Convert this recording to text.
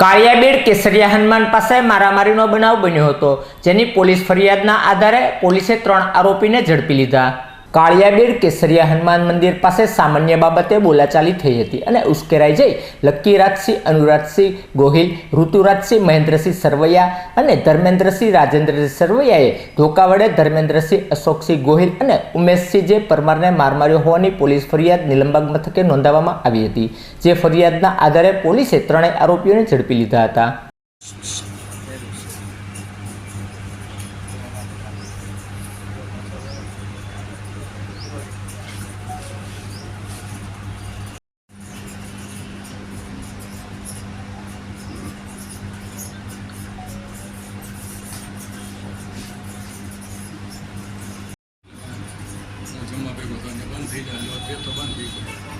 કાળિયાબીડ કેસરિયા હનુમાન પાસે મારામારીનો બનાવ બન્યો હતો, જેની પોલીસ ફરિયાદના આધારે પોલીસે ત્રણ આરોપીને ઝડપી લીધા. કાળિયાબીડ કેસરિયા હનુમાન મંદિર પાસે સામાન્ય બાબતે બોલાચાલી થઈ હતી અને ઉશ્કેરાઈ જઈ લક્કીરાજસિંહ, અનુરાજસિંહ, ગોહિલ, ઋતુરાજસિંહ, મહેન્દ્રસિંહ સરવૈયા અને ધર્મેન્દ્રસિંહ, રાજેન્દ્રસિંહ સરવૈયાએ ધોકા વડે ધર્મેન્દ્રસિંહ, અશોકસિંહ ગોહિલ અને ઉમેશસિંહ જે પરમારને માર માર્યો હોવાની પોલીસ ફરિયાદ નિલંબાગ મથકે નોંધાવવામાં આવી હતી, જે ફરિયાદના આધારે પોલીસે ત્રણેય આરોપીઓને ઝડપી લીધા હતા. કાર્યક્રમમાં ભેગો હતો અને બંધ થઈ જાય તે તો બંધ થઈ ગયો